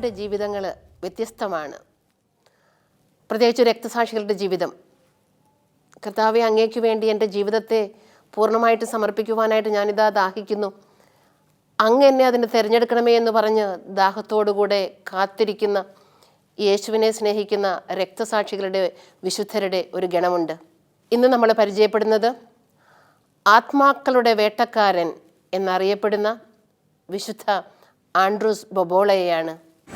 വിശുദ്ധരുടെ ജീവിതങ്ങൾ വ്യത്യസ്തമാണ്. പ്രത്യേകിച്ച് രക്തസാക്ഷികളുടെ ജീവിതം. കർത്താവെ അങ്ങേക്ക് വേണ്ടി എന്റെ ജീവിതത്തെ പൂർണമായിട്ട് സമർപ്പിക്കുവാനായിട്ട് ഞാനിതാ ദാഹിക്കുന്നു. അങ്ങ് എന്നെ അതിന് തിരഞ്ഞെടുക്കണമേ എന്ന് പറഞ്ഞ് ദാഹത്തോടുകൂടെ കാത്തിരിക്കുന്ന യേശുവിനെ സ്നേഹിക്കുന്ന രക്തസാക്ഷികളുടെ വിശുദ്ധരുടെ ഒരു ഗണമുണ്ട്. ഇന്ന് നമ്മൾ പരിചയപ്പെടുന്നത് ആത്മാക്കളുടെ വേട്ടക്കാരൻ എന്നറിയപ്പെടുന്ന വിശുദ്ധ ആൻഡ്രൂസ് ബൊബോളയെയാണ്. ഈ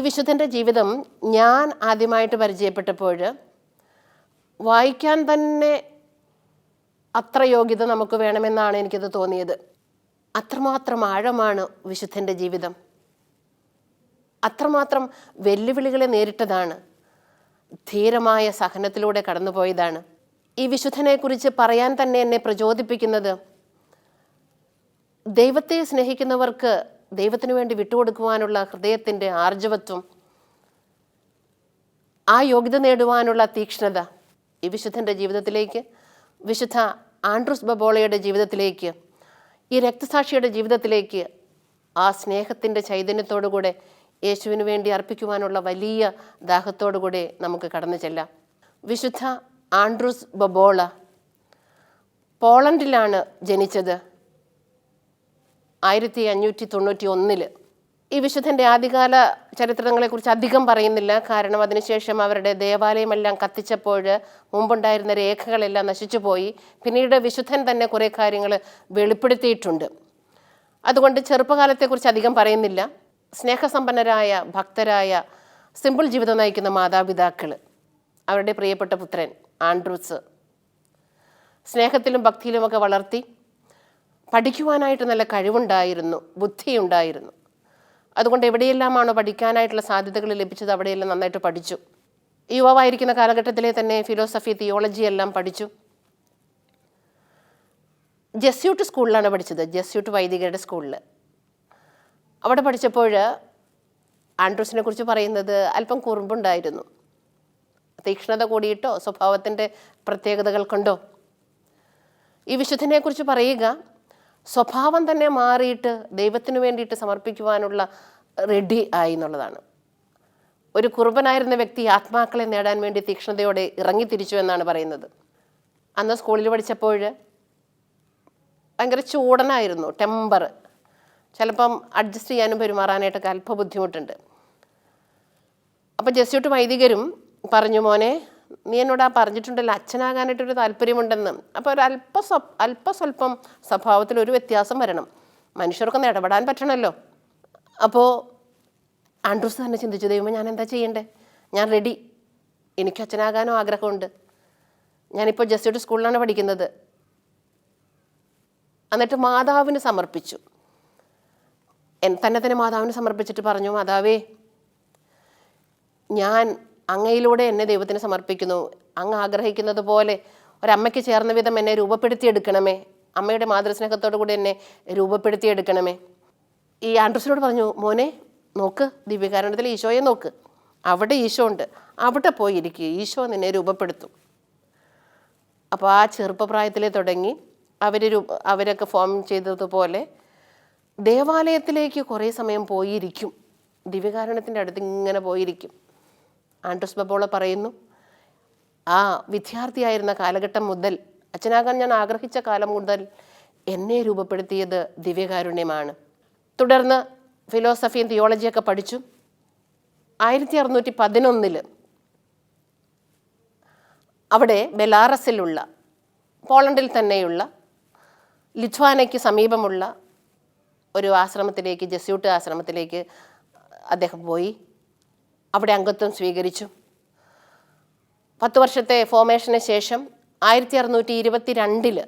വിശുദ്ധന്റെ ജീവിതം ഞാൻ ആദ്യമായിട്ട് പരിചയപ്പെട്ടപ്പോൾ വായിക്കാൻ തന്നെ അത്ര യോഗ്യത നമുക്ക് വേണമെന്നാണ് എനിക്കത് തോന്നിയത്. അത്രമാത്രം ആഴമാണ് വിശുദ്ധന്റെ ജീവിതം. അത്രമാത്രം വെല്ലുവിളികളെ നേരിട്ടതാണ്. ധീരമായ സഹനത്തിലൂടെ കടന്നുപോയതാണ്. ഈ വിശുദ്ധനെക്കുറിച്ച് പറയാൻ തന്നെ എന്നെ പ്രചോദിപ്പിക്കുന്നത്. ദൈവത്തെ സ്നേഹിക്കുന്നവർക്ക് ദൈവത്തിനു വേണ്ടി വിട്ടുകൊടുക്കുവാനുള്ള ഹൃദയത്തിന്റെ ആർജവത്വം ആ യോഗ്യത നേടുവാനുള്ള തീക്ഷ്ണത ഈ വിശുദ്ധന്റെ ജീവിതത്തിലേക്ക് വിശുദ്ധ ആൻഡ്രൂസ് ബബോളയുടെ ജീവിതത്തിലേക്ക് ഈ രക്തസാക്ഷിയുടെ ജീവിതത്തിലേക്ക് ആ സ്നേഹത്തിന്റെ ചൈതന്യത്തോടുകൂടെ യേശുവിന് വേണ്ടി അർപ്പിക്കുവാനുള്ള വലിയ ദാഹത്തോടുകൂടെ നമുക്ക് കടന്നു ചെല്ലാം. വിശുദ്ധ ആൻഡ്രൂസ് ബബോള. പോളണ്ടിലാണ് ജനിച്ചത്. ആയിരത്തി അഞ്ഞൂറ്റി തൊണ്ണൂറ്റി ഒന്നിൽ ഈ വിശുദ്ധന്റെ ആദ്യകാല ചരിത്രങ്ങളെക്കുറിച്ച് അധികം പറയുന്നില്ല. കാരണം അതിനുശേഷം അവരുടെ ദേവാലയമെല്ലാം കത്തിച്ചപ്പോൾ മുമ്പുണ്ടായിരുന്ന രേഖകളെല്ലാം നശിച്ചുപോയി. പിന്നീട് വിശുദ്ധൻ തന്നെ കുറേ കാര്യങ്ങൾ വെളിപ്പെടുത്തിയിട്ടുണ്ട്. അതുകൊണ്ട് ചെറുപ്പകാലത്തെക്കുറിച്ച് അധികം പറയുന്നില്ല. സ്നേഹസമ്പന്നരായ ഭക്തരായ സിമ്പിൾ ജീവിതം നയിക്കുന്ന മാതാപിതാക്കൾ അവരുടെ പ്രിയപ്പെട്ട പുത്രൻ ആൻഡ്രൂസ്. സ്നേഹത്തിലും ഭക്തിയിലുമൊക്കെ വളർത്തി പഠിക്കുവാനായിട്ട് നല്ല കഴിവുണ്ടായിരുന്നു ബുദ്ധിയുണ്ടായിരുന്നു. അതുകൊണ്ട് എവിടെയെല്ലാമാണോ പഠിക്കാനായിട്ടുള്ള സാധ്യതകൾ ലഭിച്ചത് അവിടെയെല്ലാം നന്നായിട്ട് പഠിച്ചു. യുവാവായിരിക്കുന്ന കാലഘട്ടത്തിലെ തന്നെ ഫിലോസഫി തിയോളജി എല്ലാം പഠിച്ചു. ജസ്യൂട്ട് സ്കൂളിലാണ് പഠിച്ചത് ജസ്യൂട്ട് വൈദികരുടെ സ്കൂളിൽ അവിടെ പഠിച്ചപ്പോൾ ആൻഡ്രൂസിനെ കുറിച്ച് പറയുന്നത് അല്പം കുറുമ്പുണ്ടായിരുന്നു. തീക്ഷ്ണത കൂടിയിട്ടോ സ്വഭാവത്തിന്റെ പ്രത്യേകതകൾ കൊണ്ടോ? ഈ വിശുദ്ധനെക്കുറിച്ച് പറയുക സ്വഭാവം തന്നെ മാറിയിട്ട് ദൈവത്തിനു വേണ്ടിയിട്ട് സമർപ്പിക്കുവാനുള്ള റെഡി ആയി എന്നുള്ളതാണ്. ഒരു കുറുബനായിരുന്ന വ്യക്തി ആത്മാക്കളെ നേടാൻ വേണ്ടി തീക്ഷ്ണതയോടെ ഇറങ്ങിത്തിരിച്ചു എന്നാണ് പറയുന്നത്. അന്ന് സ്കൂളിൽ പഠിച്ചപ്പോൾ ഭയങ്കര ചൂടനായിരുന്നു ടെമ്പർ ചിലപ്പം അഡ്ജസ്റ്റ് ചെയ്യാനും പെരുമാറാനായിട്ടൊക്കെ അല്പ ബുദ്ധിമുട്ടുണ്ട് അപ്പം ജസ്യൂട്ട് വൈദികരും പറഞ്ഞു മോനെ നീ എന്നോട് ആ പറഞ്ഞിട്ടുണ്ടല്ലോ അച്ഛനാകാനായിട്ടൊരു താല്പര്യമുണ്ടെന്ന്. അപ്പോൾ ഒരു അല്പ സ്വ അല്പ സ്വല്പം സ്വഭാവത്തിൽ ഒരു വ്യത്യാസം വരണം. മനുഷ്യർക്കൊന്ന് ഇടപെടാൻ പറ്റണമല്ലോ അപ്പോൾ ആൻഡ്രൂസ് തന്നെ ചിന്തിച്ചു ദൈവം ഞാൻ എന്താ ചെയ്യണ്ടേ? ഞാൻ റെഡി എനിക്ക് അച്ഛനാകാനും ആഗ്രഹമുണ്ട്. ഞാനിപ്പോൾ ജസ്റ്റ് ഒരു സ്കൂളിലാണ് പഠിക്കുന്നത്. എന്നിട്ട് മാതാവിന് സമർപ്പിച്ചു. തന്നെ തന്നെ മാതാവിന് സമർപ്പിച്ചിട്ട് പറഞ്ഞു മാതാവേ ഞാൻ അങ്ങയിലൂടെ എന്നെ ദൈവത്തിന് സമർപ്പിക്കുന്നു. അങ്ങ് ആഗ്രഹിക്കുന്നത് പോലെ ഒരമ്മയ്ക്ക് ചേർന്ന വിധം എന്നെ രൂപപ്പെടുത്തിയെടുക്കണമേ. അമ്മയുടെ മാതൃസ്നേഹത്തോടു കൂടി എന്നെ രൂപപ്പെടുത്തിയെടുക്കണമേ. ഈ ആൻഡ്രസിനോട് പറഞ്ഞു മോനെ നോക്ക് ദിവ്യകാരണത്തിൽ ഈശോയെ നോക്ക്. അവിടെ ഈശോ ഉണ്ട്. അവിടെ പോയി ഇരിക്കുക ഈശോ നിന്നെ രൂപപ്പെടുത്തും. അപ്പോൾ ആ ചെറുപ്പപ്രായത്തിലെ തുടങ്ങി അവർ അവരൊക്കെ ഫോം ചെയ്തതുപോലെ ദേവാലയത്തിലേക്ക് കുറേ സമയം പോയിരിക്കും. ദിവ്യകാരണത്തിന്റെ അടുത്ത് ഇങ്ങനെ പോയിരിക്കും. ആൻഡ്രസ് ബബോള പറയുന്നു. ആ വിദ്യാർത്ഥിയായിരുന്ന കാലഘട്ടം മുതൽ അച്ഛനാകാൻ ഞാൻ ആഗ്രഹിച്ച കാലം മുതൽ എന്നെ രൂപപ്പെടുത്തിയത് ദിവ്യകാരുണ്യമാണ്. തുടർന്ന് ഫിലോസഫിയും തിയോളജിയൊക്കെ പഠിച്ചു ആയിരത്തി അറുന്നൂറ്റി പതിനൊന്നിൽ അവിടെ ബെലാറസിലുള്ള പോളണ്ടിൽ തന്നെയുള്ള ലിത്വാനയ്ക്ക് സമീപമുള്ള ഒരു ആശ്രമത്തിലേക്ക് ജസ്യൂട്ട് ആശ്രമത്തിലേക്ക് അദ്ദേഹം പോയി. അവിടെ അംഗത്വം സ്വീകരിച്ചു. പത്ത് വർഷത്തെ ഫോമേഷന് ശേഷം ആയിരത്തി അറുന്നൂറ്റി ഇരുപത്തി രണ്ടിൽ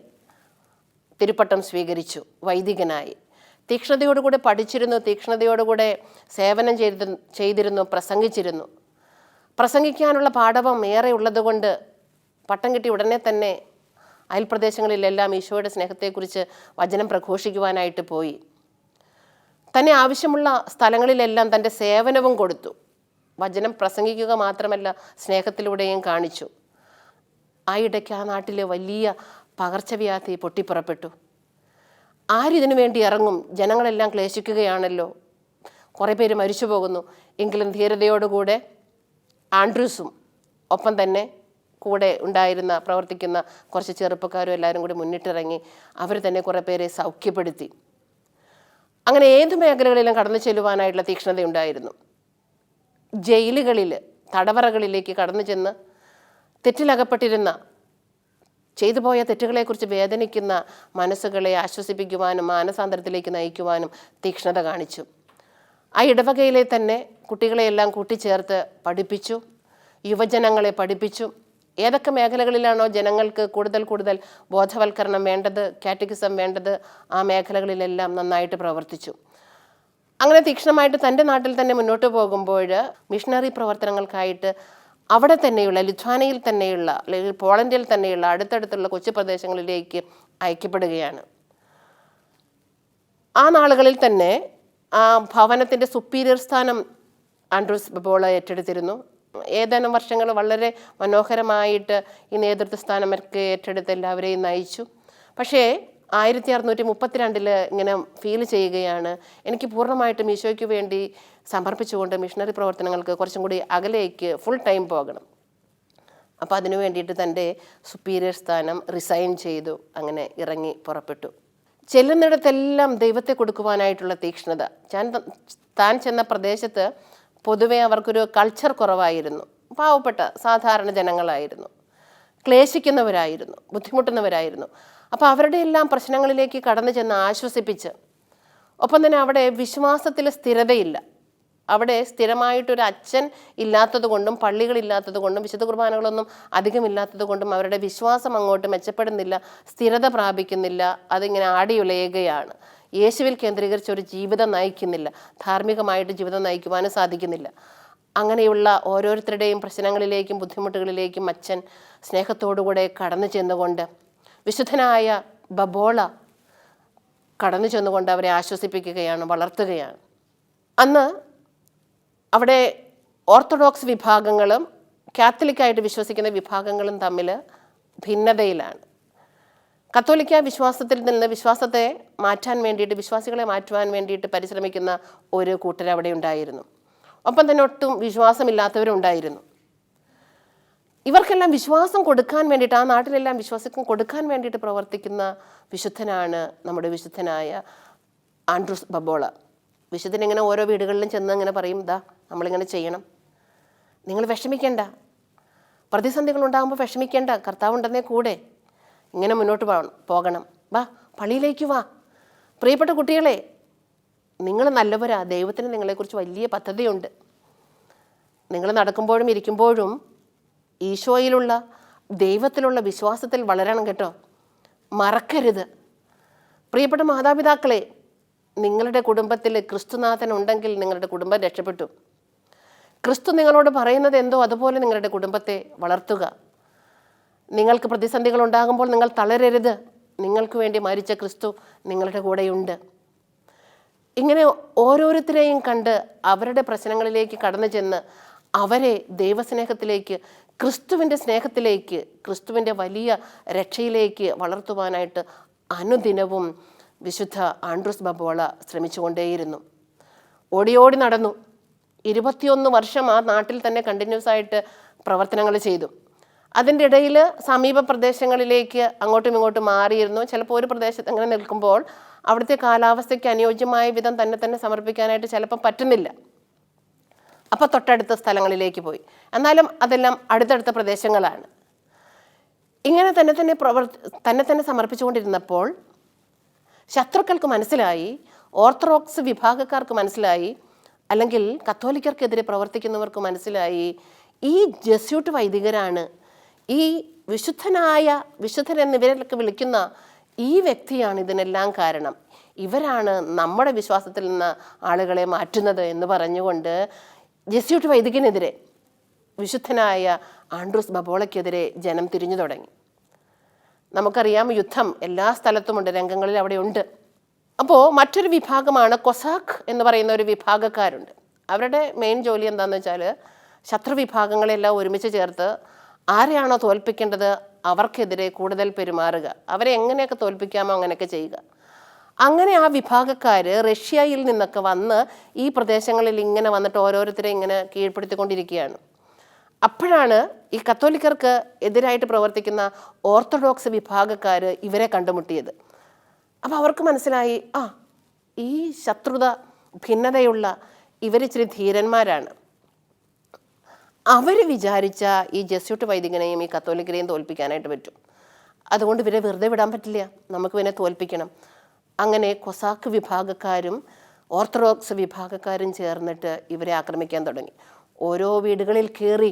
തിരുപ്പട്ടം സ്വീകരിച്ചു വൈദികനായി. തീക്ഷ്ണതയോടുകൂടെ പഠിച്ചിരുന്നു തീക്ഷ്ണതയോടുകൂടെ സേവനം ചെയ്തി ചെയ്തിരുന്നു പ്രസംഗിച്ചിരുന്നു. പ്രസംഗിക്കാനുള്ള പാഠവം ഏറെ ഉള്ളതുകൊണ്ട് പട്ടം കിട്ടി ഉടനെ തന്നെ അയൽപ്രദേശങ്ങളിലെല്ലാം ഈശോയുടെ സ്നേഹത്തെക്കുറിച്ച് വചനം പ്രഘോഷിക്കുവാനായിട്ട് പോയി. തന്നെ ആവശ്യമുള്ള സ്ഥലങ്ങളിലെല്ലാം തന്റെ സേവനവും കൊടുത്തു. വചനം പ്രസംഗിക്കുക മാത്രമല്ല സ്നേഹത്തിലൂടെയും കാണിച്ചു. ആ ഇടയ്ക്ക് ആ നാട്ടിലെ വലിയ പകർച്ചവ്യാധി പൊട്ടിപ്പുറപ്പെട്ടു. ആരിതിനു വേണ്ടി ഇറങ്ങും? ജനങ്ങളെല്ലാം ക്ലേശിക്കുകയാണല്ലോ. കുറേ പേര് മരിച്ചു പോകുന്നു. എങ്കിലും ധീരതയോടുകൂടെ ആൻഡ്രൂസും ഒപ്പം തന്നെ കൂടെ ഉണ്ടായിരുന്ന പ്രവർത്തിക്കുന്ന കുറച്ച് ചെറുപ്പക്കാരും എല്ലാവരും കൂടി മുന്നിട്ടിറങ്ങി അവർ തന്നെ കുറേ പേരെ സൗഖ്യപ്പെടുത്തി. അങ്ങനെ ഏത് മേഖലകളിലും കടന്നു ചെല്ലുവാനായിട്ടുള്ള തീക്ഷ്ണതയുണ്ടായിരുന്നു. ജയിലുകളിൽ തടവറകളിലേക്ക് കടന്നു ചെന്ന് തെറ്റിലകപ്പെട്ടിരുന്ന ചെയ്തു പോയ തെറ്റുകളെക്കുറിച്ച് വേദനിക്കുന്ന മനസ്സുകളെ ആശ്വസിപ്പിക്കുവാനും മാനസാന്തരത്തിലേക്ക് നയിക്കുവാനും തീക്ഷ്ണത കാണിച്ചു. ആ ഇടവകയിലെ തന്നെ കുട്ടികളെയെല്ലാം കൂട്ടിച്ചേർത്ത് പഠിപ്പിച്ചു യുവജനങ്ങളെ പഠിപ്പിച്ചു. ഏതൊക്കെ മേഖലകളിലാണോ ജനങ്ങൾക്ക് കൂടുതൽ കൂടുതൽ ബോധവൽക്കരണം വേണ്ടത് കാറ്റഗിസം വേണ്ടത് ആ മേഖലകളിലെല്ലാം നന്നായിട്ട് പ്രവർത്തിച്ചു. അങ്ങനെ തീക്ഷണമായിട്ട് തന്റെ നാട്ടിൽ തന്നെ മുന്നോട്ട് പോകുമ്പോൾ മിഷണറി പ്രവർത്തനങ്ങൾക്കായിട്ട് അവിടെ തന്നെയുള്ള ലിത്വാനയിൽ തന്നെയുള്ള അല്ലെങ്കിൽ പോളണ്ടിൽ തന്നെയുള്ള അടുത്തടുത്തുള്ള കൊച്ചു പ്രദേശങ്ങളിലേക്ക് അയക്കപ്പെടുകയാണ്. ആ നാളുകളിൽ തന്നെ ആ ഭവനത്തിന്റെ സുപ്പീരിയർ സ്ഥാനം ആൻഡ്രൂസ് ബോള ഏറ്റെടുത്തിരുന്നു. ഏതാനും വർഷങ്ങൾ വളരെ മനോഹരമായിട്ട് ഈ നേതൃത്വ സ്ഥാനമൊക്കെ ഏറ്റെടുത്ത് എല്ലാവരെയും നയിച്ചു. പക്ഷേ ആയിരത്തി അറുന്നൂറ്റി മുപ്പത്തിരണ്ടിൽ ഇങ്ങനെ ഫീൽ ചെയ്യുകയാണ്. എനിക്ക് പൂർണമായിട്ടും ഈശോയ്ക്ക് വേണ്ടി സമർപ്പിച്ചുകൊണ്ട് മിഷണറി പ്രവർത്തനങ്ങൾക്ക് കുറച്ചും കൂടി അകലേക്ക് ഫുൾ ടൈം പോകണം. അപ്പോൾ അതിനു വേണ്ടിയിട്ട് തന്റെ സുപ്പീരിയർ സ്ഥാനം റിസൈൻ ചെയ്തു. അങ്ങനെ ഇറങ്ങി പുറപ്പെട്ടു. ചെല്ലുന്നിടത്തെല്ലാം ദൈവത്തെ കൊടുക്കുവാനായിട്ടുള്ള തീക്ഷ്ണത. ഞാൻ താൻ ചെന്ന പ്രദേശത്ത് പൊതുവെ അവർക്കൊരു കൾച്ചർ കുറവായിരുന്നു. പാവപ്പെട്ട സാധാരണ ജനങ്ങളായിരുന്നു. ക്ലേശിക്കുന്നവരായിരുന്നു. ബുദ്ധിമുട്ടുന്നവരായിരുന്നു. അപ്പോൾ അവരുടെ എല്ലാം പ്രശ്നങ്ങളിലേക്ക് കടന്നു ചെന്ന് ആശ്വസിപ്പിച്ച്. ഒപ്പം തന്നെ അവിടെ വിശ്വാസത്തിൽ സ്ഥിരതയില്ല. അവിടെ സ്ഥിരമായിട്ടൊരു അച്ഛൻ ഇല്ലാത്തതുകൊണ്ടും കൊണ്ടും പള്ളികളില്ലാത്തത് കൊണ്ടും വിശുദ്ധ കുർബാനകളൊന്നും അധികമില്ലാത്തതുകൊണ്ടും അവരുടെ വിശ്വാസം അങ്ങോട്ട് മെച്ചപ്പെടുന്നില്ല സ്ഥിരത പ്രാപിക്കുന്നില്ല അതിങ്ങനെ ആടിയുലയുകയാണ്. യേശുവിൽ കേന്ദ്രീകരിച്ച് ഒരു ജീവിതം നയിക്കുന്നില്ല ധാർമ്മികമായിട്ട് ജീവിതം നയിക്കുവാനും സാധിക്കുന്നില്ല. അങ്ങനെയുള്ള ഓരോരുത്തരുടെയും പ്രശ്നങ്ങളിലേക്കും ബുദ്ധിമുട്ടുകളിലേക്കും അച്ഛൻ സ്നേഹത്തോടുകൂടെ കടന്നു ചെന്നുകൊണ്ട് വിശുദ്ധനായ ബബോള കടന്നു ചെന്നുകൊണ്ട് അവരെ ആശ്വസിപ്പിക്കുകയാണ് വളർത്തുകയാണ്. അന്ന് അവിടെ ഓർത്തഡോക്സ് വിഭാഗങ്ങളും കാത്തലിക്കായിട്ട് വിശ്വസിക്കുന്ന വിഭാഗങ്ങളും തമ്മിൽ ഭിന്നതയിലാണ്. കത്തോലിക്ക വിശ്വാസത്തിൽ നിന്ന് വിശ്വാസത്തെ മാറ്റാൻ വേണ്ടിയിട്ട് വിശ്വാസികളെ മാറ്റുവാൻ വേണ്ടിയിട്ട് പരിശ്രമിക്കുന്ന ഒരു കൂട്ടർ അവിടെ ഉണ്ടായിരുന്നു. ഒപ്പം തന്നെ ഒട്ടും വിശ്വാസമില്ലാത്തവരുണ്ടായിരുന്നു ഇവർക്കെല്ലാം വിശ്വാസം കൊടുക്കാൻ വേണ്ടിയിട്ട് ആ നാട്ടിലെല്ലാം വിശ്വാസം കൊടുക്കാൻ വേണ്ടിയിട്ട് പ്രവർത്തിക്കുന്ന വിശുദ്ധനാണ് നമ്മുടെ വിശുദ്ധനായ ആൻഡ്രൂസ് ബബോള. വിശുദ്ധൻ ഇങ്ങനെ ഓരോ വീടുകളിലും ചെന്ന് ഇങ്ങനെ പറയും ദാ നമ്മളിങ്ങനെ ചെയ്യണം. നിങ്ങൾ വിഷമിക്കേണ്ട. പ്രതിസന്ധികൾ ഉണ്ടാകുമ്പോൾ വിഷമിക്കേണ്ട. കർത്താവ് ഉണ്ടെന്നേ കൂടെ. ഇങ്ങനെ മുന്നോട്ട് പോകണം പോകണം. വാ പള്ളിയിലേക്ക് വാ. പ്രിയപ്പെട്ട കുട്ടികളെ നിങ്ങൾ നല്ലവരാ. ദൈവത്തിന് നിങ്ങളെക്കുറിച്ച് വലിയ പദ്ധതിയുണ്ട്. നിങ്ങൾ നടക്കുമ്പോഴും ഇരിക്കുമ്പോഴും ഈശോയിലുള്ള ദൈവത്തിലുള്ള വിശ്വാസത്തിൽ വളരണം കേട്ടോ. മറക്കരുത്. പ്രിയപ്പെട്ട മാതാപിതാക്കളെ നിങ്ങളുടെ കുടുംബത്തിൽ ക്രിസ്തുനാഥൻ ഉണ്ടെങ്കിൽ നിങ്ങളുടെ കുടുംബം രക്ഷപ്പെട്ടു. ക്രിസ്തു നിങ്ങളോട് പറയുന്നത് എന്തോ അതുപോലെ നിങ്ങളുടെ കുടുംബത്തെ വളർത്തുക. നിങ്ങൾക്ക് പ്രതിസന്ധികൾ ഉണ്ടാകുമ്പോൾ നിങ്ങൾ തളരരുത്. നിങ്ങൾക്ക് വേണ്ടി മരിച്ച ക്രിസ്തു നിങ്ങളുടെ കൂടെയുണ്ട്. ഇങ്ങനെ ഓരോരുത്തരെയും കണ്ട് അവരുടെ പ്രശ്നങ്ങളിലേക്ക് കടന്നു ചെന്ന് അവരെ ദൈവസ്നേഹത്തിലേക്ക് ക്രിസ്തുവിന്റെ സ്നേഹത്തിലേക്ക് ക്രിസ്തുവിന്റെ വലിയ രക്ഷയിലേക്ക് വളർത്തുവാനായിട്ട് അനുദിനവും വിശുദ്ധ ആൻഡ്രൂസ് ബബോള ശ്രമിച്ചുകൊണ്ടേയിരുന്നു. ഓടി ഓടി നടന്നു. ഇരുപത്തിയൊന്ന് വർഷം ആ നാട്ടിൽ തന്നെ കണ്ടിന്യൂസ് ആയിട്ട് പ്രവർത്തനങ്ങൾ ചെയ്തു. അതിന്റെ ഇടയിൽ സമീപ പ്രദേശങ്ങളിലേക്ക് അങ്ങോട്ടും ഇങ്ങോട്ടും മാറിയിരുന്നു. ചിലപ്പോൾ ഒരു പ്രദേശത്ത് അങ്ങനെ നിൽക്കുമ്പോൾ അവിടുത്തെ കാലാവസ്ഥയ്ക്ക് അനുയോജ്യമായ വിധം തന്നെ തന്നെ സമർപ്പിക്കാനായിട്ട് ചിലപ്പോൾ പറ്റുന്നില്ല. അപ്പോൾ തൊട്ടടുത്ത സ്ഥലങ്ങളിലേക്ക് പോയി. എന്നാലും അതെല്ലാം അടുത്തടുത്ത പ്രദേശങ്ങളാണ്. ഇങ്ങനെ തന്നെ തന്നെ പ്രവർ തന്നെ തന്നെ സമർപ്പിച്ചുകൊണ്ടിരുന്നപ്പോൾ ശത്രുക്കൾക്ക് മനസ്സിലായി ഓർത്തഡോക്സ് വിഭാഗക്കാർക്ക് മനസ്സിലായി അല്ലെങ്കിൽ കത്തോലിക്കർക്കെതിരെ പ്രവർത്തിക്കുന്നവർക്ക് മനസ്സിലായി ഈ ജസ്യൂട്ട് വൈദികരാണ് ഈ വിശുദ്ധനായ വിശുദ്ധൻ എന്നിവരൊക്കെ വിളിക്കുന്ന ഈ വ്യക്തിയാണ് ഇതിനെല്ലാം കാരണം. ഇവരാണ് നമ്മുടെ വിശ്വാസത്തിൽ നിന്ന് ആളുകളെ മാറ്റുന്നത് എന്ന് പറഞ്ഞുകൊണ്ട് ജസ്യൂട്ട് വൈദികനെതിരെ വിശുദ്ധനായ ആൻഡ്രൂസ് ബബോളയ്ക്കെതിരെ ജനം തിരിഞ്ഞു തുടങ്ങി. നമുക്കറിയാം യുദ്ധം എല്ലാ സ്ഥലത്തുമുണ്ട് രംഗങ്ങളിൽ അവിടെ ഉണ്ട്. അപ്പോൾ മറ്റൊരു വിഭാഗമാണ് കൊസാഖ് എന്ന് പറയുന്ന ഒരു വിഭാഗക്കാരുണ്ട്. അവരുടെ മെയിൻ ജോലി എന്താണെന്ന് വെച്ചാൽ ശത്രു വിഭാഗങ്ങളെല്ലാം ഒരുമിച്ച് ചേർത്ത് ആരെയാണോ തോൽപ്പിക്കേണ്ടത് അവർക്കെതിരെ കൂടുതൽ പെരുമാറുക. അവരെ എങ്ങനെയൊക്കെ തോൽപ്പിക്കാമോ അങ്ങനെയൊക്കെ ചെയ്യുക. അങ്ങനെ ആ വിഭാഗക്കാർ റഷ്യയിൽ നിന്നൊക്കെ വന്ന് ഈ പ്രദേശങ്ങളിൽ ഇങ്ങനെ വന്നിട്ട് ഓരോരുത്തരെ ഇങ്ങനെ കീഴ്പ്പെടുത്തിക്കൊണ്ടിരിക്കുകയാണ്. അപ്പോഴാണ് ഈ കത്തോലിക്കർക്ക് എതിരായിട്ട് പ്രവർത്തിക്കുന്ന ഓർത്തഡോക്സ് വിഭാഗക്കാർ ഇവരെ കണ്ടുമുട്ടിയത്. അപ്പോൾ അവർക്ക് മനസ്സിലായി ആ ഈ ശത്രുത ഭിന്നതയുള്ള ഇവരിച്ചിരി ധീരന്മാരാണ്. അവർ വിചാരിച്ച ഈ ജസ്യൂട്ട് വൈദികനെയും ഈ കത്തോലിക്കരെയും തോൽപ്പിക്കാനായിട്ട് പറ്റും. അതുകൊണ്ട് ഇവരെ വെറുതെ വിടാൻ പറ്റില്ല. നമുക്ക് ഇവനെ തോൽപ്പിക്കണം. അങ്ങനെ കൊസാക്ക് വിഭാഗക്കാരും ഓർത്തഡോക്സ് വിഭാഗക്കാരും ചേർന്നിട്ട് ഇവരെ ആക്രമിക്കാൻ തുടങ്ങി. ഓരോ വീടുകളിൽ കയറി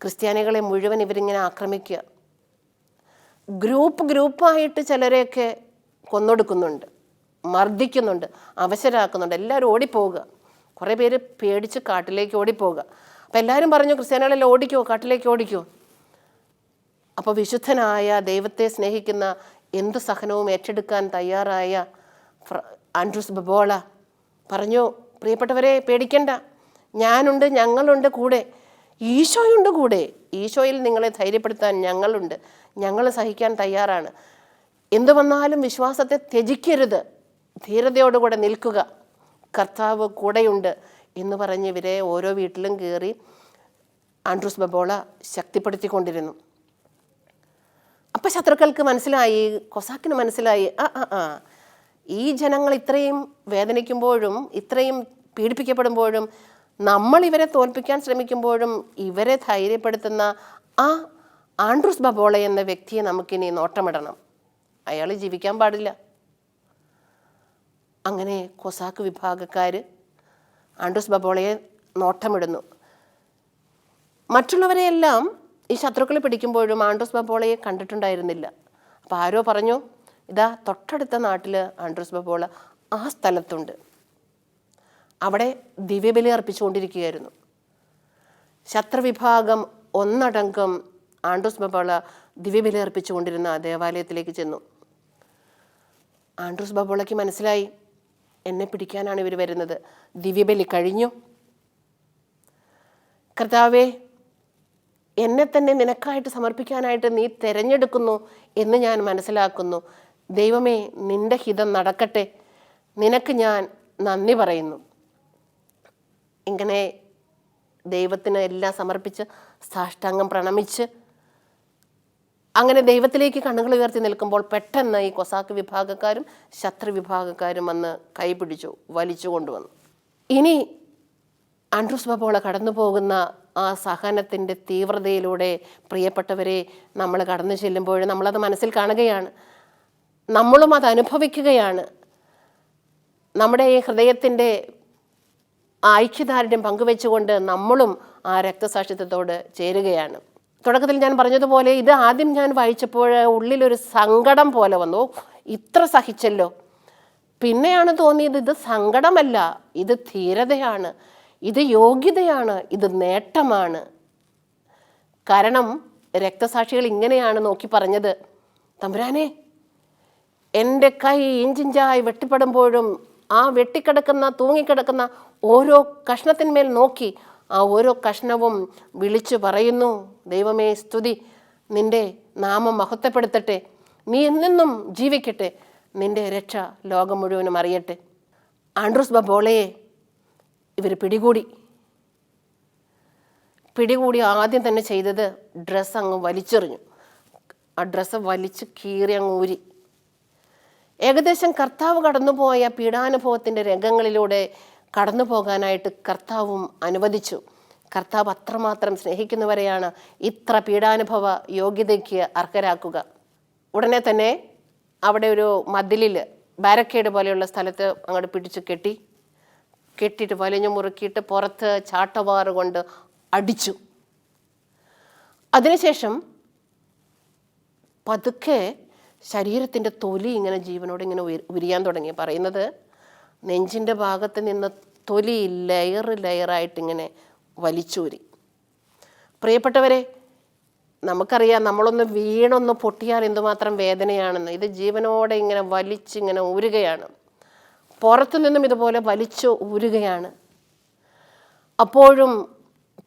ക്രിസ്ത്യാനികളെ മുഴുവൻ ഇവരിങ്ങനെ ആക്രമിക്കുക. ഗ്രൂപ്പ് ഗ്രൂപ്പായിട്ട് ചിലരെയൊക്കെ കൊന്നൊടുക്കുന്നുണ്ട് മർദ്ദിക്കുന്നുണ്ട് അവശരാക്കുന്നുണ്ട് എല്ലാവരും ഓടിപ്പോവുക. കുറേ പേര് പേടിച്ച് കാട്ടിലേക്ക് ഓടിപ്പോവുക. അപ്പോൾ എല്ലാവരും പറഞ്ഞു ക്രിസ്ത്യാനികളെല്ലാം ഓടിക്കോ കാട്ടിലേക്ക് ഓടിക്കോ. അപ്പോൾ വിശുദ്ധനായ ദൈവത്തെ സ്നേഹിക്കുന്ന എന്ത് സഹനവും ഏറ്റെടുക്കാൻ തയ്യാറായ ആൻഡ്രൂസ് ബബോള പറഞ്ഞു പ്രിയപ്പെട്ടവരെ പേടിക്കണ്ട. ഞാനുണ്ട് ഞങ്ങളുണ്ട് കൂടെ. ഈശോയുണ്ട് കൂടെ. ഈശോയിൽ നിങ്ങളെ ധൈര്യപ്പെടുത്താൻ ഞങ്ങളുണ്ട്. ഞങ്ങൾ സഹിക്കാൻ തയ്യാറാണ്. എന്തു വന്നാലും വിശ്വാസത്തെ ത്യജിക്കരുത്. ധീരതയോടുകൂടെ നിൽക്കുക. കർത്താവ് കൂടെയുണ്ട്. എന്ന് പറഞ്ഞ് ഇവരെ ഓരോ വീട്ടിലും കയറി ആൻഡ്രൂസ് ബബോള ശക്തിപ്പെടുത്തിക്കൊണ്ടിരുന്നു. അപ്പം ശത്രുക്കൾക്ക് മനസ്സിലായി കൊസാക്കിന് മനസ്സിലായി ആ ആ ആ. ഈ ജനങ്ങൾ ഇത്രയും വേദനിക്കുമ്പോഴും ഇത്രയും പീഡിപ്പിക്കപ്പെടുമ്പോഴും നമ്മൾ ഇവരെ തോൽപ്പിക്കാൻ ശ്രമിക്കുമ്പോഴും ഇവരെ ധൈര്യപ്പെടുത്തുന്ന ആ ആൻഡ്രൂസ് ബബോള എന്ന വ്യക്തിയെ നമുക്കിനി നോട്ടമിടണം. അയാൾ ജീവിക്കാൻ പാടില്ല. അങ്ങനെ കൊസാക്ക് വിഭാഗക്കാർ ആൻഡ്രൂസ് ബബോളയെ നോട്ടമിടുന്നു. മറ്റുള്ളവരെയെല്ലാം ഈ ശത്രുക്കളെ പിടിക്കുമ്പോഴും ആൻഡ്രോസ് ബബോളയെ കണ്ടിട്ടുണ്ടായിരുന്നില്ല. അപ്പോൾ ആരോ പറഞ്ഞു ഇതാ തൊട്ടടുത്ത നാട്ടിൽ ആൻഡ്രോസ് ബബോള ആ സ്ഥലത്തുണ്ട്. അവിടെ ദിവ്യബലി അർപ്പിച്ചുകൊണ്ടിരിക്കുകയായിരുന്നു. ശത്രുവിഭാഗം ഒന്നടങ്കം ആൻഡ്രോസ് ബബോള ദിവ്യബലി അർപ്പിച്ചുകൊണ്ടിരുന്ന ദേവാലയത്തിലേക്ക് ചെന്നു. ആൻഡ്രൂസ് ബബോളയ്ക്ക് മനസ്സിലായി എന്നെ പിടിക്കാനാണ് ഇവർ വരുന്നത്. ദിവ്യബലി കഴിഞ്ഞു. കർത്താവേ എന്നെ തന്നെ നിനക്കായിട്ട് സമർപ്പിക്കാനായിട്ട് നീ തിരഞ്ഞെടുക്കുന്നു എന്ന് ഞാൻ മനസ്സിലാക്കുന്നു. ദൈവമേ നിന്റെ ഹിതം നടക്കട്ടെ. നിനക്ക് ഞാൻ നന്ദി പറയുന്നു. ഇങ്ങനെ ദൈവത്തിന് എല്ലാം സമർപ്പിച്ച് സാഷ്ടാംഗം പ്രണമിച്ച് അങ്ങനെ ദൈവത്തിലേക്ക് കണ്ണുകൾ ഉയർത്തി നിൽക്കുമ്പോൾ പെട്ടെന്ന് ഈ കൊസാക്ക് വിഭാഗക്കാരും ശത്രു വിഭാഗക്കാരും വന്ന് കൈപിടിച്ചു വലിച്ചു കൊണ്ടുവന്നു ഇനി ആൻഡ്രൂസ് ബബോള കടന്നു പോകുന്ന ആ സഹനത്തിന്റെ തീവ്രതയിലൂടെ പ്രിയപ്പെട്ടവരെ നമ്മൾ കടന്നു ചെല്ലുമ്പോൾ നമ്മളത് മനസ്സിൽ കാണുകയാണ്. നമ്മളും അത് അനുഭവിക്കുകയാണ്. നമ്മുടെ ഈ ഹൃദയത്തിന്റെ ഐക്യദാർഢ്യം പങ്കുവെച്ചുകൊണ്ട് നമ്മളും ആ രക്തസാക്ഷിത്വത്തോട് ചേരുകയാണ്. തുടക്കത്തിൽ ഞാൻ പറഞ്ഞതുപോലെ ഇത് ആദ്യം ഞാൻ വായിച്ചപ്പോൾ ഉള്ളിലൊരു സങ്കടം പോലെ വന്നു. ഇത്ര സഹിച്ചല്ലോ. പിന്നെയാണ് തോന്നിയത് ഇത് സങ്കടമല്ല ഇത് ധീരതയാണ്. ഇത് യോഗ്യതയാണ് ഇത് നേട്ടമാണ്. കാരണം രക്തസാക്ഷികൾ ഇങ്ങനെയാണ് നോക്കി പറഞ്ഞത്. തമ്പുരാനെ എന്റെ കൈ ഇഞ്ചിഞ്ചായി വെട്ടിപ്പെടുമ്പോഴും ആ വെട്ടിക്കിടക്കുന്ന തൂങ്ങിക്കിടക്കുന്ന ഓരോ കഷ്ണത്തിന്മേൽ നോക്കി ആ ഓരോ കഷ്ണവും വിളിച്ചു പറയുന്നു. ദൈവമേ സ്തുതി. നിന്റെ നാമം മഹത്വപ്പെടുത്തട്ടെ. നീ എന്നെന്നും ജീവിക്കട്ടെ. നിന്റെ രക്ഷ ലോകം മുഴുവനും അറിയട്ടെ. ആൻഡ്രൂസ് ബബോളയെ ഇവർ പിടികൂടി. പിടികൂടി ആദ്യം തന്നെ ചെയ്തത് ഡ്രസ്സ് അങ്ങ് വലിച്ചെറിഞ്ഞു. ആ ഡ്രസ്സ് വലിച്ച് കീറി അങ്ങ് ഊരി. ഏകദേശം കർത്താവ് കടന്നുപോയ പീഡാനുഭവത്തിന്റെ രംഗങ്ങളിലൂടെ കടന്നു പോകാനായിട്ട് കർത്താവും അനുവദിച്ചു. കർത്താവ് അത്രമാത്രം സ്നേഹിക്കുന്നവരെയാണ് ഇത്ര പീഡാനുഭവ യോഗ്യതയ്ക്ക് അർഹരാക്കുക. ഉടനെ തന്നെ അവിടെ ഒരു മതിലിൽ ബാരക്കേഡ് പോലെയുള്ള സ്ഥലത്ത് അങ്ങോട്ട് പിടിച്ചു കെട്ടി കെട്ടിയിട്ട് വലിഞ്ഞു മുറുക്കിയിട്ട് പുറത്ത് ചാട്ടവാറ് കൊണ്ട് അടിച്ചു. അതിനുശേഷം പതുക്കെ ശരീരത്തിന്റെ തൊലി ഇങ്ങനെ ജീവനോട് ഇങ്ങനെ ഉരിയാൻ തുടങ്ങി. പറയുന്നത് നെഞ്ചിന്റെ ഭാഗത്ത് നിന്ന് തൊലി ലെയർ ലെയറായിട്ട് ഇങ്ങനെ വലിച്ചൂരി. പ്രിയപ്പെട്ടവരെ നമുക്കറിയാം നമ്മളൊന്ന് വീണൊന്ന് പൊട്ടിയാൽ എന്തുമാത്രം വേദനയാണെന്ന്. ഇത് ജീവനോടെ ഇങ്ങനെ വലിച്ചിങ്ങനെ ഊരുകയാണ്. പുറത്തു നിന്നും ഇതുപോലെ വലിച്ചു ഊരുകയാണ്. അപ്പോഴും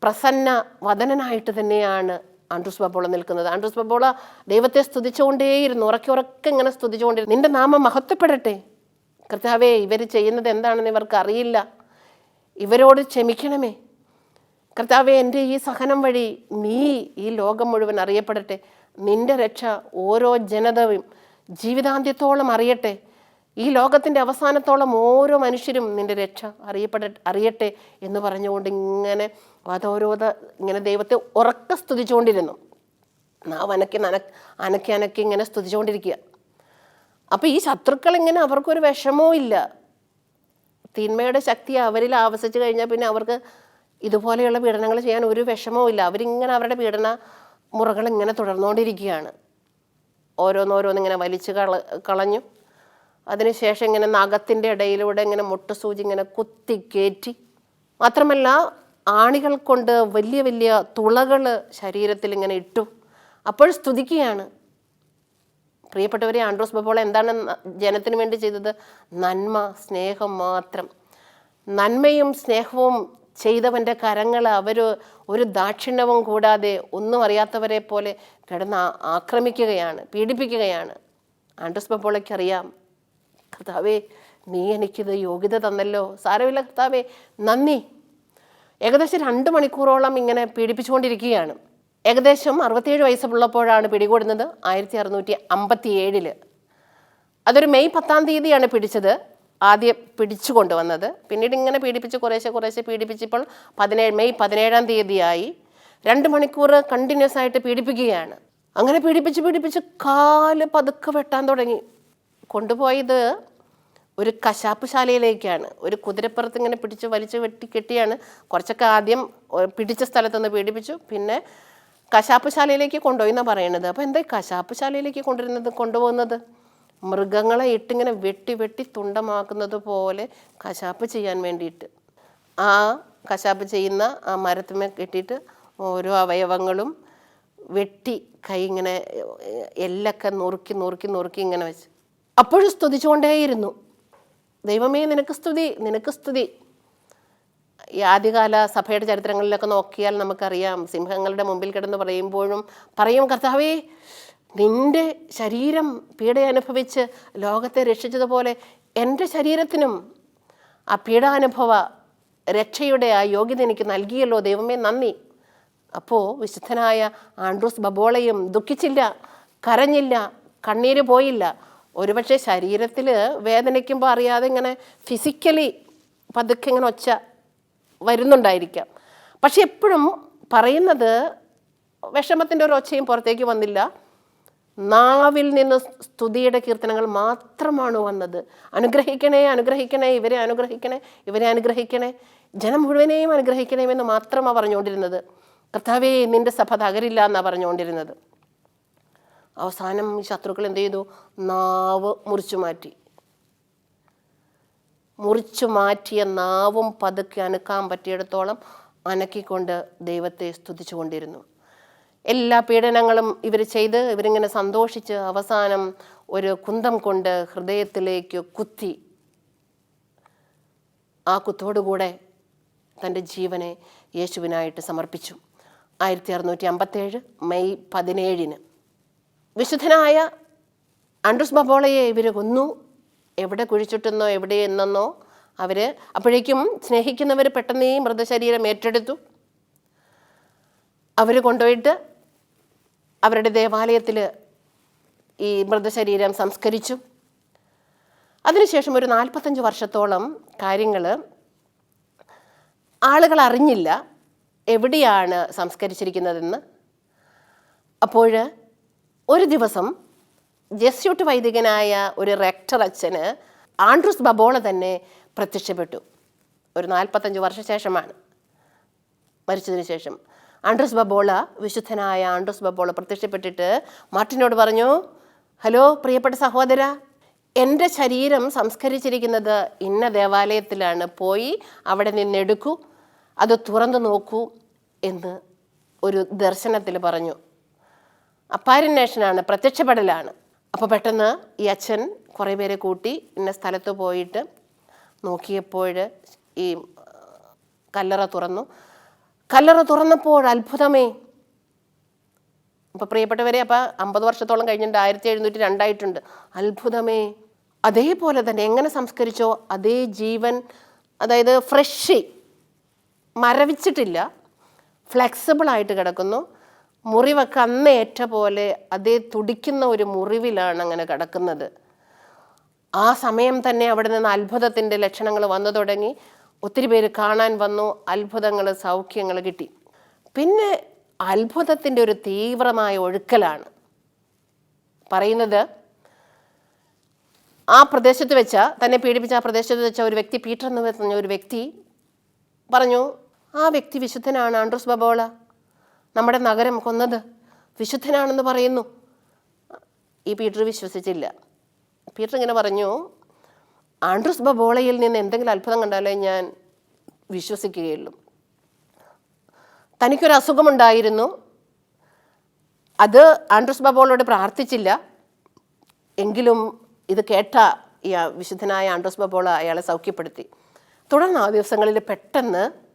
പ്രസന്ന വദനനായിട്ട് തന്നെയാണ് ആൻഡ്രൂസ് ബബോള നിൽക്കുന്നത്. ആൻഡ്രൂസ് ബബോള ദൈവത്തെ സ്തുതിച്ചുകൊണ്ടേയിരുന്നു. ഉറക്കെ ഉറക്കെ ഇങ്ങനെ സ്തുതിച്ചുകൊണ്ടിരുന്നു. നിന്റെ നാമം മഹത്വപ്പെടട്ടെ. കർത്താവേ ഇവർ ചെയ്യുന്നത് എന്താണെന്ന് ഇവർക്ക് അറിയില്ല. ഇവരോട് ക്ഷമിക്കണമേ. കർത്താവെ എന്റെ ഈ സഹനം വഴി നീ ഈ ലോകം മുഴുവൻ അറിയപ്പെടട്ടെ. നിന്റെ രക്ഷ ഓരോ ജനതയും ജീവിതാന്ത്യത്തോളം അറിയട്ടെ. ഈ ലോകത്തിന്റെ അവസാനത്തോളം ഓരോ മനുഷ്യരും നിന്റെ രക്ഷ അറിയപ്പെട അറിയട്ടെ എന്ന് പറഞ്ഞുകൊണ്ട് ഇങ്ങനെ വധോരോധ ഇങ്ങനെ ദൈവത്തെ ഉറക്ക സ്തുതിച്ചുകൊണ്ടിരുന്നു. നാവ് അനക്കി നന അനക്കി അനക്കി ഇങ്ങനെ സ്തുതിച്ചുകൊണ്ടിരിക്കുക. അപ്പോൾ ഈ ശത്രുക്കൾ ഇങ്ങനെ അവർക്കൊരു വിഷമവും ഇല്ല. തിന്മയുടെ ശക്തി അവരിൽ ആവസിച്ച് കഴിഞ്ഞാൽ പിന്നെ അവർക്ക് ഇതുപോലെയുള്ള പീഡനങ്ങൾ ചെയ്യാൻ ഒരു വിഷമവും ഇല്ല. അവരിങ്ങനെ അവരുടെ പീഡന മുറകൾ ഇങ്ങനെ തുടർന്നുകൊണ്ടിരിക്കുകയാണ്. ഓരോന്നോരോന്നിങ്ങനെ വലിച്ചു കള കളഞ്ഞു. അതിനുശേഷം ഇങ്ങനെ നഖത്തിന്റെ ഇടയിലൂടെ ഇങ്ങനെ മുട്ടുസൂചി ഇങ്ങനെ കുത്തി കയറ്റി മാത്രമല്ല ആണികൾ കൊണ്ട് വലിയ വലിയ തുളകൾ ശരീരത്തിൽ ഇങ്ങനെ ഇട്ടു. അപ്പോൾ സ്തുതിക്കുകയാണ്. പ്രിയപ്പെട്ടവരെ ആൻഡ്രോസ് ബബോള എന്താണ് ജനത്തിന് വേണ്ടി ചെയ്തത്? നന്മ സ്നേഹം മാത്രം. നന്മയും സ്നേഹവും ചെയ്തവന്റെ കരങ്ങൾ അവർ ഒരു ദാക്ഷിണ്യവും കൂടാതെ ഒന്നും അറിയാത്തവരെ പോലെ കിടന്ന് ആക്രമിക്കുകയാണ് പീഡിപ്പിക്കുകയാണ്. ആൻഡ്രോസ് അറിയാം കർത്താവേ നീ എനിക്കിത് യോഗ്യത തന്നല്ലോ. സാരമില്ല കർത്താവേ നന്ദി. ഏകദേശം രണ്ട് മണിക്കൂറോളം ഇങ്ങനെ പീഡിപ്പിച്ചുകൊണ്ടിരിക്കുകയാണ്. ഏകദേശം അറുപത്തിയേഴ് വയസ്സുള്ളപ്പോഴാണ് പിടികൂടുന്നത് ആയിരത്തി അറുന്നൂറ്റി അമ്പത്തി ഏഴിൽ അതൊരു മെയ് പത്താം തീയതിയാണ് പിടിച്ചത് ആദ്യം പിടിച്ചു കൊണ്ടുവന്നത് പിന്നീട് ഇങ്ങനെ പീഡിപ്പിച്ച് കുറേശ്ശെ കുറേശ്ശെ പീഡിപ്പിച്ചപ്പോൾ പതിനേഴ് മെയ് പതിനേഴാം തീയതിയായി. രണ്ട് മണിക്കൂർ കണ്ടിന്യൂസ് ആയിട്ട് പീഡിപ്പിക്കുകയാണ്. അങ്ങനെ പീഡിപ്പിച്ച് പീഡിപ്പിച്ച് കാൽ പതുക്കെ വെട്ടാൻ തുടങ്ങി. കൊണ്ടുപോയത് ഒരു കശാപ്പ് ശാലയിലേക്കാണ്. ഒരു കുതിരപ്പുറത്ത് ഇങ്ങനെ പിടിച്ച് വലിച്ചു വെട്ടി കെട്ടിയാണ്. കുറച്ചൊക്കെ ആദ്യം പിടിച്ച സ്ഥലത്തുനിന്ന് പീഡിപ്പിച്ചു. പിന്നെ കശാപ്പ് ശാലയിലേക്ക് കൊണ്ടുപോയി എന്നാണ് പറയണത്? അപ്പോൾ എന്താ കശാപ്പ് ശാലയിലേക്ക് കൊണ്ടുവരുന്നത് കൊണ്ടുപോകുന്നത്? മൃഗങ്ങളെ ഇട്ടിങ്ങനെ വെട്ടി വെട്ടി തുണ്ടമാക്കുന്നത് പോലെ കശാപ്പ് ചെയ്യാൻ വേണ്ടിയിട്ട്. ആ കശാപ്പ് ചെയ്യുന്ന ആ മരത്തുമേ കെട്ടിയിട്ട് ഓരോ അവയവങ്ങളും വെട്ടി കൈ ഇങ്ങനെ എല്ലൊക്കെ നുറുക്കി നുറുക്കി നുറുക്കി ഇങ്ങനെ വെച്ച്. അപ്പോഴും സ്തുതിച്ചുകൊണ്ടേയിരുന്നു. ദൈവമേ നിനക്ക് സ്തുതി നിനക്ക് സ്തുതി. ഈ ആദ്യകാല സഭയുടെ ചരിത്രങ്ങളിലൊക്കെ നോക്കിയാൽ നമുക്കറിയാം സിംഹങ്ങളുടെ മുമ്പിൽ കിടന്ന് പറയുമ്പോഴും പറയും കർത്താവേ നിന്റെ ശരീരം പീഡ അനുഭവിച്ച് ലോകത്തെ രക്ഷിച്ചതുപോലെ എന്റെ ശരീരത്തിനും ആ പീഡാനുഭവ രക്ഷയുടെ ആ യോഗ്യത എനിക്ക് നൽകിയല്ലോ. ദൈവമേ നന്ദി. അപ്പോൾ വിശുദ്ധനായ ആൻഡ്രൂസ് ബബോളയും ദുഃഖിച്ചില്ല കരഞ്ഞില്ല കണ്ണീര് പോയില്ല. ഒരുപക്ഷെ ശരീരത്തിൽ വേദനിക്കുമ്പോൾ അറിയാതെ ഇങ്ങനെ ഫിസിക്കലി പതുക്കെ ഇങ്ങനെ ഒച്ച വരുന്നുണ്ടായിരിക്കാം. പക്ഷെ എപ്പോഴും പറയുന്നത് വിഷമത്തിന്റെ ഒരു ഒച്ചയും പുറത്തേക്ക് വന്നില്ല. നാവിൽ നിന്ന് സ്തുതിയുടെ കീർത്തനങ്ങൾ മാത്രമാണ് വന്നത്. അനുഗ്രഹിക്കണേ അനുഗ്രഹിക്കണേ ഇവരെ അനുഗ്രഹിക്കണേ ഇവരെ അനുഗ്രഹിക്കണേ. ജനം മുഴുവനെയും അനുഗ്രഹിക്കണേ എന്ന് മാത്രമാണ് പറഞ്ഞുകൊണ്ടിരുന്നത്. കർത്താവേ നിന്റെ സഭ തകരില്ല എന്നാണ് പറഞ്ഞുകൊണ്ടിരുന്നത്. അവസാനം ഈ ശത്രുക്കൾ എന്ത് ചെയ്തു? നാവ് മുറിച്ചു മാറ്റി. മുറിച്ചു മാറ്റിയ നാവും പതുക്കെ അനക്കാൻ പറ്റിയിടത്തോളം അനക്കിക്കൊണ്ട് ദൈവത്തെ സ്തുതിച്ചുകൊണ്ടിരുന്നു എല്ലാ പീഡനങ്ങളും ഇവർ ചെയ്ത് ഇവരിങ്ങനെ സന്തോഷിച്ച് അവസാനം ഒരു കുന്തം കൊണ്ട് ഹൃദയത്തിലേക്ക് കുത്തി. ആ കുത്തോടുകൂടെ തന്റെ ജീവനെ യേശുവിനായിട്ട് സമർപ്പിച്ചു. ആയിരത്തി അറുന്നൂറ്റി അമ്പത്തേഴ് മെയ് പതിനേഴിന്. വിശുദ്ധനായ ആൻഡ്രസ് ബബോളയെ ഇവർ കൊന്നു. എവിടെ കുഴിച്ചിട്ടെന്നോ എവിടെ എന്നെന്നോ അവർ അപ്പോഴേക്കും സ്നേഹിക്കുന്നവർ പെട്ടെന്ന് ഈ മൃതശരീരം ഏറ്റെടുത്തു. അവർ കൊണ്ടുപോയിട്ട് അവരുടെ ദേവാലയത്തിൽ ഈ മൃതശരീരം സംസ്കരിച്ചു. അതിനുശേഷം ഒരു നാൽപ്പത്തഞ്ച് വർഷത്തോളം കാര്യങ്ങൾ ആളുകൾ അറിഞ്ഞില്ല എവിടെയാണ് സംസ്കരിച്ചിരിക്കുന്നതെന്ന്. അപ്പോൾ ഒരു ദിവസം ജസ്യൂട്ട് വൈദികനായ ഒരു റെക്ടർ അച്ഛന് ആൻഡ്രൂസ് ബബോള തന്നെ പ്രത്യക്ഷപ്പെട്ടു. ഒരു നാൽപ്പത്തഞ്ച് വർഷ ശേഷമാണ് മരിച്ചതിന് ശേഷം. ആൻഡ്രസ് ബബോള വിശുദ്ധനായ ആൻഡ്രസ് ബബോള പ്രത്യക്ഷപ്പെട്ടിട്ട് മാർട്ടിനോട് പറഞ്ഞു ഹലോ പ്രിയപ്പെട്ട സഹോദര എന്റെ ശരീരം സംസ്കരിച്ചിരിക്കുന്നത് ഇന്ന ദേവാലയത്തിലാണ്. പോയി അവിടെ നിന്നെടുക്കൂ അത് തുറന്നു നോക്കൂ എന്ന് ഒരു ദർശനത്തിൽ പറഞ്ഞു. അപ്പാരിനേഷനാണ് പ്രത്യക്ഷപ്പെടലാണ്. അപ്പോൾ പെട്ടെന്ന് ഈ അച്ഛൻ കുറേ പേരെ കൂട്ടി ഇന്ന സ്ഥലത്ത് പോയിട്ട് നോക്കിയപ്പോൾ ഈ കല്ലറ തുറന്നു. കല്ലറ തുറന്നപ്പോൾ അത്ഭുതമേ. അപ്പോൾ പ്രിയപ്പെട്ടവരെ അപ്പോൾ അമ്പത് വർഷത്തോളം കഴിഞ്ഞിട്ട് ആയിരത്തി എഴുന്നൂറ്റി രണ്ടായിട്ടുണ്ട് അത്ഭുതമേ. അതേപോലെ തന്നെ എങ്ങനെ സംസ്കരിച്ചോ അതേ ജീവൻ അതായത് ഫ്രഷ് മരവിച്ചിട്ടില്ല ഫ്ലെക്സിബിൾ ആയിട്ട് കിടക്കുന്നു. മുറിവൊക്കെ ഏറ്റ പോലെ അതേ തുടിക്കുന്ന ഒരു മുറിവിലാണ് അങ്ങനെ കിടക്കുന്നത്. ആ സമയം തന്നെ അവിടെ നിന്ന് അത്ഭുതത്തിന്റെ ലക്ഷണങ്ങൾ വന്നു തുടങ്ങി. ഒത്തിരി പേര് കാണാൻ വന്നു അത്ഭുതങ്ങൾ സൗഖ്യങ്ങൾ കിട്ടി. പിന്നെ അത്ഭുതത്തിന്റെ ഒരു തീവ്രമായ ഒഴുക്കലാണ്. പറയുന്നത് ആ പ്രദേശത്ത് വെച്ച തന്നെ പീഡിപ്പിച്ച ആ പ്രദേശത്ത് വെച്ച ഒരു വ്യക്തി പീറ്റർ എന്ന് പറഞ്ഞ ഒരു വ്യക്തി പറഞ്ഞു ആ വ്യക്തി വിശുദ്ധനാണ് ആൻഡ്രൂസ് ബബോള. നമ്മുടെ നഗരം കൊന്നത് വിശുദ്ധനാണെന്ന് പറയുന്നു. ഈ പീറ്റർ വിശ്വസിച്ചില്ല. പീറ്റർ ഇങ്ങനെ പറഞ്ഞു ആൻഡ്രൂസ് ബബോളയിൽ നിന്ന് എന്തെങ്കിലും അത്ഭുതം കണ്ടാലേ ഞാൻ വിശ്വസിക്കുകയുള്ളൂ. തനിക്കൊരു അസുഖമുണ്ടായിരുന്നു. അത് ആൻഡ്രൂസ് ബബോളോട് പ്രാർത്ഥിച്ചില്ല. എങ്കിലും ഇത് കേട്ട വിശുദ്ധനായ ആൻഡ്രൂസ് ബബോള അയാളെ സൗഖ്യപ്പെടുത്തി. തുടർന്ന് ആ ദിവസങ്ങളിൽ പെട്ടെന്ന്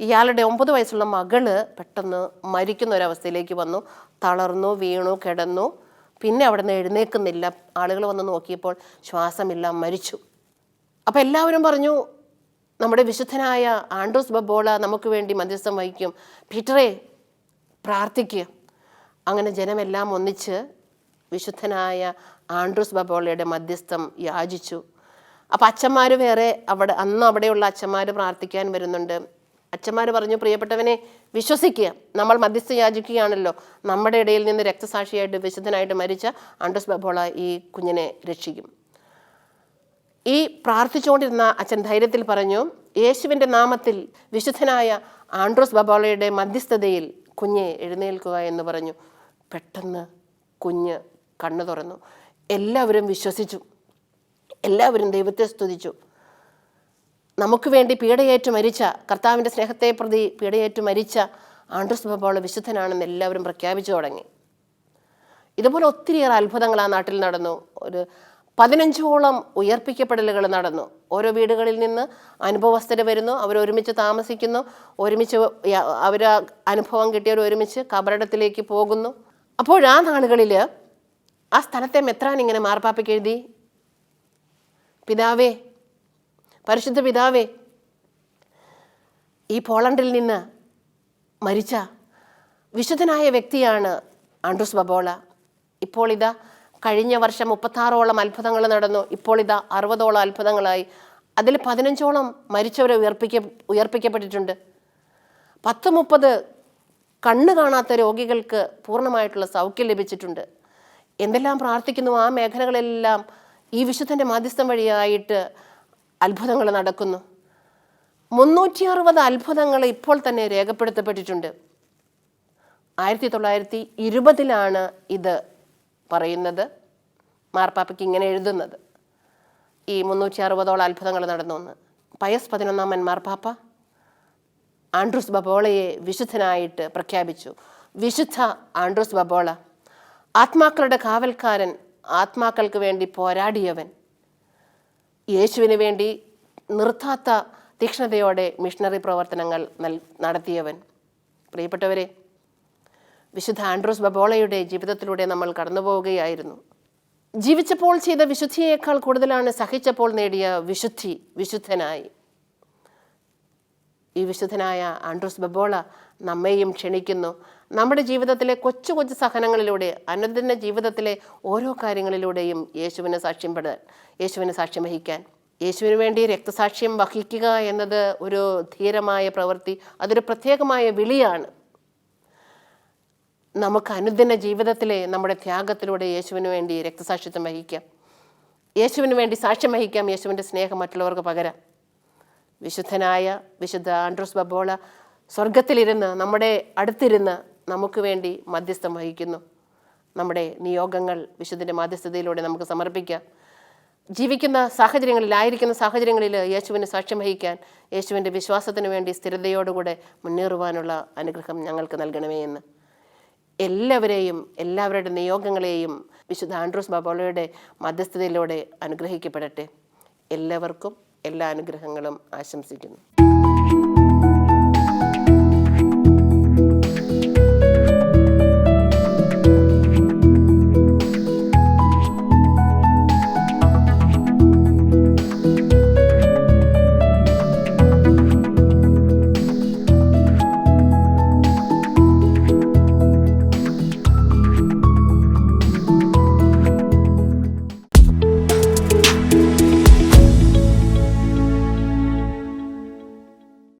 ഇയാളുടെ ഒമ്പത് വയസ്സുള്ള മകൾ പെട്ടെന്ന് മരിക്കുന്ന ഒരവസ്ഥയിലേക്ക് വന്നു. തളർന്നു വീണു കിടന്നു. പിന്നെ അവിടെ നിന്ന് എഴുന്നേൽക്കുന്നില്ല. ആളുകൾ വന്ന് നോക്കിയപ്പോൾ ശ്വാസമില്ല മരിച്ചു. അപ്പോൾ എല്ലാവരും പറഞ്ഞു നമ്മുടെ വിശുദ്ധനായ ആൻഡ്രോസ് ബബോള നമുക്ക് വേണ്ടി മധ്യസ്ഥം വഹിക്കും. പീറ്ററെ പ്രാർത്ഥിക്കുക അങ്ങനെ ജനമെല്ലാം ഒന്നിച്ച് വിശുദ്ധനായ ആൻഡ്രൂസ് ബബോളയുടെ മധ്യസ്ഥം യാചിച്ചു. അപ്പം അച്ഛന്മാർ വേറെ അവിടെ അന്ന് അവിടെയുള്ള അച്ഛന്മാർ പ്രാർത്ഥിക്കാൻ വരുന്നുണ്ട്. അച്ഛന്മാർ പറഞ്ഞു പ്രിയപ്പെട്ടവനെ വിശ്വസിക്കുക. നമ്മൾ മധ്യസ്ഥ യാചിക്കുകയാണല്ലോ. നമ്മുടെ ഇടയിൽ നിന്ന് രക്തസാക്ഷിയായിട്ട് വിശുദ്ധനായിട്ട് മരിച്ച ആൻഡ്രൂസ് ബബോള ഈ കുഞ്ഞിനെ രക്ഷിക്കും. ഈ പ്രാർത്ഥിച്ചുകൊണ്ടിരുന്ന അച്ഛൻ ധൈര്യത്തിൽ പറഞ്ഞു യേശുവിന്റെ നാമത്തിൽ വിശുദ്ധനായ ആൻഡ്രോസ് ബബോളയുടെ മധ്യസ്ഥതയിൽ കുഞ്ഞെ എഴുന്നേൽക്കുക എന്ന് പറഞ്ഞു. പെട്ടെന്ന് കുഞ്ഞ് കണ്ണു തുറന്നു. എല്ലാവരും വിശ്വസിച്ചു. എല്ലാവരും ദൈവത്തെ സ്തുതിച്ചു. നമുക്ക് വേണ്ടി പീഡയേറ്റ് മരിച്ച കർത്താവിന്റെ സ്നേഹത്തെ പ്രതി പീഡയേറ്റ് മരിച്ച ആൻഡ്രസ് ബോൾ വിശുദ്ധനാണെന്ന് എല്ലാവരും പ്രഖ്യാപിച്ചു തുടങ്ങി. ഇതുപോലെ ഒത്തിരിയേറെ അത്ഭുതങ്ങൾ ആ നാട്ടിൽ നടന്നു. ഒരു പതിനഞ്ചോളം ഉയർപ്പിക്കപ്പെടലുകൾ നടന്നു. ഓരോ വീടുകളിൽ നിന്ന് അനുഭവസ്ഥര് വരുന്നു അവർ ഒരുമിച്ച് താമസിക്കുന്നു ഒരുമിച്ച് അവർ അനുഭവം കിട്ടിയവർ ഒരുമിച്ച് കബറിടത്തിലേക്ക് പോകുന്നു. അപ്പോൾ ആ നാളുകളിൽ ആ സ്ഥലത്തെ മെത്രാൻ ഇങ്ങനെ മാർപ്പാപ്പയ്ക്ക് എഴുതി പിതാവേ പരിശുദ്ധ പിതാവേ ഈ പോളണ്ടിൽ നിന്ന് മരിച്ച വിശുദ്ധനായ വ്യക്തിയാണ് ആൻഡ്രൂസ് ബബോള. ഇപ്പോൾ ഇതാ കഴിഞ്ഞ വർഷം മുപ്പത്താറോളം അത്ഭുതങ്ങൾ നടന്നു. ഇപ്പോൾ ഇതാ അറുപതോളം അത്ഭുതങ്ങളായി. അതിൽ പതിനഞ്ചോളം മരിച്ചവരെ ഉയർപ്പിക്ക ഉയർപ്പിക്കപ്പെട്ടിട്ടുണ്ട്. പത്ത് മുപ്പത് കണ്ണ് കാണാത്ത രോഗികൾക്ക് പൂർണമായിട്ടുള്ള സൗഖ്യം ലഭിച്ചിട്ടുണ്ട്. എന്തെല്ലാം പ്രാർത്ഥിക്കുന്നു? ആ മേഖലകളെല്ലാം ഈ വിശുദ്ധന്റെ മാധ്യസ്ഥം വഴിയായിട്ട് അത്ഭുതങ്ങൾ നടക്കുന്നു. മുന്നൂറ്റി അറുപത് അത്ഭുതങ്ങൾ ഇപ്പോൾ തന്നെ രേഖപ്പെടുത്തപ്പെട്ടിട്ടുണ്ട്. ആയിരത്തി തൊള്ളായിരത്തി ഇരുപതിലാണ് ഇത് പറയുന്നത്. മാർപ്പാപ്പയ്ക്ക് ഇങ്ങനെ എഴുതുന്നത്. ഈ മുന്നൂറ്റി അറുപതോളം അത്ഭുതങ്ങൾ നടന്നു എന്ന് പയസ് പതിനൊന്നാമൻ മാർപ്പാപ്പ ആൻഡ്രൂസ് ബബോളയെ വിശുദ്ധനായിട്ട് പ്രഖ്യാപിച്ചു. വിശുദ്ധ ആൻഡ്രൂസ് ബബോള. ആത്മാക്കളുടെ കാവൽക്കാരൻ ആത്മാക്കൾക്ക് വേണ്ടി പോരാടിയവൻ. യേശുവിന് വേണ്ടി നിർത്താത്ത തീക്ഷ്ണതയോടെ മിഷണറി പ്രവർത്തനങ്ങൾ നടത്തിയവൻ. പ്രിയപ്പെട്ടവരെ വിശുദ്ധ ആൻഡ്രൂസ് ബബോളയുടെ ജീവിതത്തിലൂടെ നമ്മൾ കടന്നു പോവുകയായിരുന്നു ജീവിച്ചപ്പോൾ ചെയ്ത വിശുദ്ധിയേക്കാൾ കൂടുതലാണ് സഹിച്ചപ്പോൾ നേടിയ വിശുദ്ധി വിശുദ്ധനായി. ഈ വിശുദ്ധനായ ആൻഡ്രൂസ് ബബോള നമ്മെയും ക്ഷണിക്കുന്നു. നമ്മുടെ ജീവിതത്തിലെ കൊച്ചു കൊച്ചു സഹനങ്ങളിലൂടെ അനുദിന ജീവിതത്തിലെ ഓരോ കാര്യങ്ങളിലൂടെയും യേശുവിനെ സാക്ഷ്യം പെടാൻ യേശുവിനെ സാക്ഷ്യം വഹിക്കാൻ. യേശുവിന് വേണ്ടി രക്തസാക്ഷ്യം വഹിക്കുക എന്നത് ഒരു ധീരമായ പ്രവൃത്തി അതൊരു പ്രത്യേകമായ വിളിയാണ്. നമുക്ക് അനുദിന ജീവിതത്തിലെ നമ്മുടെ ത്യാഗത്തിലൂടെ യേശുവിന് വേണ്ടി രക്തസാക്ഷിത്വം വഹിക്കാം. യേശുവിന് വേണ്ടി സാക്ഷ്യം വഹിക്കാം യേശുവിന്റെ സ്നേഹം മറ്റുള്ളവർക്ക് പകരാം. വിശുദ്ധനായ വിശുദ്ധ ആൻഡ്രോസ് ബബോള സ്വർഗത്തിലിരുന്ന് നമ്മുടെ അടുത്തിരുന്ന് നമുക്ക് വേണ്ടി മധ്യസ്ഥം വഹിക്കുന്നു. നമ്മുടെ നിയോഗങ്ങൾ വിശുദ്ധന്റെ മാധ്യസ്ഥതയിലൂടെ നമുക്ക് സമർപ്പിക്കാം. ജീവിക്കുന്ന സാഹചര്യങ്ങളിൽ ആയിരിക്കുന്ന സാഹചര്യങ്ങളിൽ യേശുവിന് സാക്ഷ്യം വഹിക്കാൻ യേശുവിന്റെ വിശ്വാസത്തിന് വേണ്ടി സ്ഥിരതയോടുകൂടെ മുന്നേറുവാനുള്ള അനുഗ്രഹം ഞങ്ങൾക്ക് നൽകണമേ എന്ന്. എല്ലാവരെയും എല്ലാവരുടെ നിയോഗങ്ങളെയും വിശുദ്ധ ആൻഡ്രൂസ് ബാബോളയുടെ മധ്യസ്ഥതയിലൂടെ അനുഗ്രഹിക്കപ്പെടട്ടെ. എല്ലാവർക്കും എല്ലാ അനുഗ്രഹങ്ങളും ആശംസിക്കുന്നു.